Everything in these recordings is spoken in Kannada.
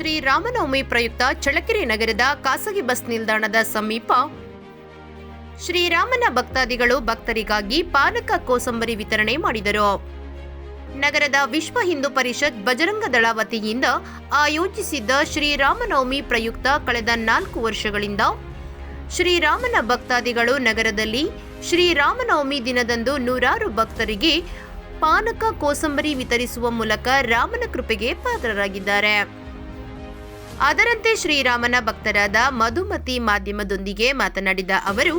ಶ್ರೀರಾಮನವಮಿ ಪ್ರಯುಕ್ತ ಚಳಕೆರೆ ನಗರದ ಖಾಸಗಿ ಬಸ್ ನಿಲ್ದಾಣದ ಸಮೀಪ ಶ್ರೀರಾಮನ ಭಕ್ತಾದಿಗಳು ಭಕ್ತರಿಗಾಗಿ ಪಾನಕ ಕೋಸಂಬರಿ ವಿತರಣೆ ಮಾಡಿದರು. ನಗರದ ವಿಶ್ವ ಹಿಂದೂ ಪರಿಷತ್ ಬಜರಂಗ ದಳ ವತಿಯಿಂದ ಆಯೋಜಿಸಿದ್ದ ಶ್ರೀರಾಮನವಮಿ ಪ್ರಯುಕ್ತ ಕಳೆದ ನಾಲ್ಕು ವರ್ಷಗಳಿಂದ ಶ್ರೀರಾಮನ ಭಕ್ತಾದಿಗಳು ನಗರದಲ್ಲಿ ಶ್ರೀರಾಮನವಮಿ ದಿನದಂದು ನೂರಾರು ಭಕ್ತರಿಗೆ ಪಾನಕ ಕೋಸಂಬರಿ ವಿತರಿಸುವ ಮೂಲಕ ರಾಮನ ಕೃಪೆಗೆ ಪಾತ್ರರಾಗಿದ್ದಾರೆ. ಅದರಂತೆ ಶ್ರೀರಾಮನ ಭಕ್ತರಾದ ಮಧುಮತಿ ಮಾಧ್ಯಮದೊಂದಿಗೆ ಮಾತನಾಡಿದ ಅವರು,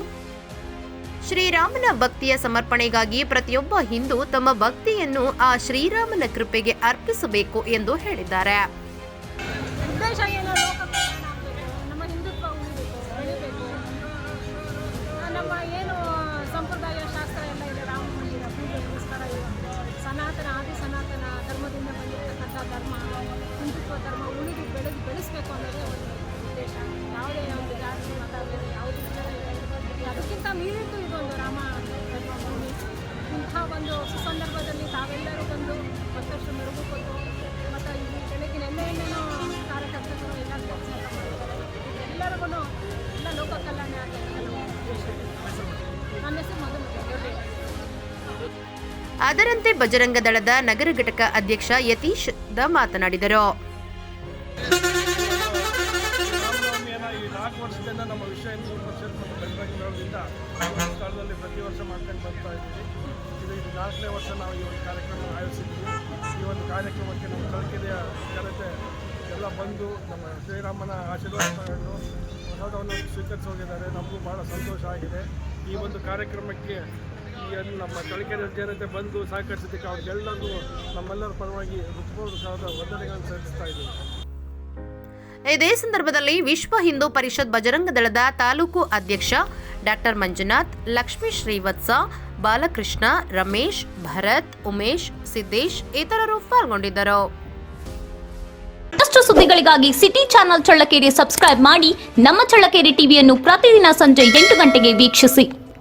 ಶ್ರೀರಾಮನ ಭಕ್ತಿಯ ಸಮರ್ಪಣೆಗಾಗಿ ಪ್ರತಿಯೊಬ್ಬ ಹಿಂದೂ ತಮ್ಮ ಭಕ್ತಿಯನ್ನು ಆ ಶ್ರೀರಾಮನ ಕೃಪೆಗೆ ಅರ್ಪಿಸಬೇಕು ಎಂದು ಹೇಳಿದ್ದಾರೆ. ಮೀರಿದ್ದು ಇದೊಂದು ರಾಮ ಜನ್ಮಭೂಮಿ ಇಂಥ ಒಂದು ಸುಸಂದರ್ಭದಲ್ಲಿ ತಾವೆಲ್ಲರೂ ಬಂದು ಮತ್ತಷ್ಟು ಮೆರುಗು ಕೊಟ್ಟು ಮತ್ತು ಇಲ್ಲಿ ಬೆಳಗಿನ ಎಲ್ಲೆಲ್ಲೇನೋ ಕಾರ್ಯಕರ್ತರು ಎಲ್ಲ ಕೆಲಸ ಮಾಡಿದ್ದಾರೆ. ಎಲ್ಲರಿಗೂ ಎಲ್ಲ ಲೋಕ ಕಲ್ಯಾಣ ನನ್ನ ಹೆಸರು ಮೊದಲು ಅದರಂತೆ ಬಜರಂಗ ದಳದ ನಗರ ಘಟಕ ಅಧ್ಯಕ್ಷ ಯತೀಶ್ ದ ಮಾತನಾಡಿದರು. ಈ ನಾಲ್ಕು ವರ್ಷದಿಂದ ನಮ್ಮ ವಿಶ್ವ ಹಿಂದೂ ಪರಿಷತ್ ಮತ್ತು ಈ ಸ್ಥಳದಲ್ಲಿ ಪ್ರತಿ ವರ್ಷ ಮಾಡ್ಕೊಂಡು ಬರ್ತಾ ಇದ್ದೀವಿ. ಇದು ಇದು ನಾಲ್ಕನೇ ವರ್ಷ ನಾವು ಈ ಒಂದು ಕಾರ್ಯಕ್ರಮ ಆಯೋಜಿಸಿದ್ದೀವಿ. ಈ ಒಂದು ಕಾರ್ಯಕ್ರಮಕ್ಕೆ ನಮ್ಮ ಕಲ್ಕೆರೆಯ ಜನತೆ ಎಲ್ಲ ಬಂದು ನಮ್ಮ ಶ್ರೀರಾಮನ ಆಶೀರ್ವಾದ ತಗೊಂಡು ಪ್ರಸಾದವನ್ನು ಸ್ವೀಕರಿಸಿ ಹೋಗಿದ್ದಾರೆ ನಮಗೂ ಭಾಳ ಸಂತೋಷ ಆಗಿದೆ. ಈ ಒಂದು ಕಾರ್ಯಕ್ರಮಕ್ಕೆ ನಮ್ಮ ತಳಿಕೆರೆ ಜನತೆ ಬಂದು ಸಹಕರಿಸಿದ್ದಕ್ಕೆ ಅವ್ರಿಗೆಲ್ಲರಿಗೂ ನಮ್ಮೆಲ್ಲರ ಪರವಾಗಿ ಹೃತ್ಪೂರ್ವಕವಾದ ವಂದನೆಗಳನ್ನು ಸಲ್ಲಿಸ್ತಾ ಇದ್ದೀವಿ. ಇದೇ ಸಂದರ್ಭದಲ್ಲಿ ವಿಶ್ವ ಹಿಂದೂ ಪರಿಷತ್ ಬಜರಂಗ ದಳದ ತಾಲೂಕು ಅಧ್ಯಕ್ಷ ಡಾಕ್ಟರ್ ಮಂಜುನಾಥ್, ಲಕ್ಷ್ಮೀ ಶ್ರೀವತ್ಸ, ಬಾಲಕೃಷ್ಣ, ರಮೇಶ್, ಭರತ್, ಉಮೇಶ್, ಸಿದ್ದೇಶ್ ಇತರರು ಪಾಲ್ಗೊಂಡಿದ್ದರು. ಮತ್ತಷ್ಟು ಸುದ್ದಿಗಳಿಗಾಗಿ ಸಿಟಿ ಚಾನೆಲ್ ಚಳ್ಳಕೆರೆ ಸಬ್ಸ್ಕ್ರೈಬ್ ಮಾಡಿ ನಮ್ಮ ಚಳ್ಳಕೆರೆ ಟಿವಿಯನ್ನು ಪ್ರತಿದಿನ ಸಂಜೆ ಎಂಟು ಗಂಟೆಗೆ ವೀಕ್ಷಿಸಿ.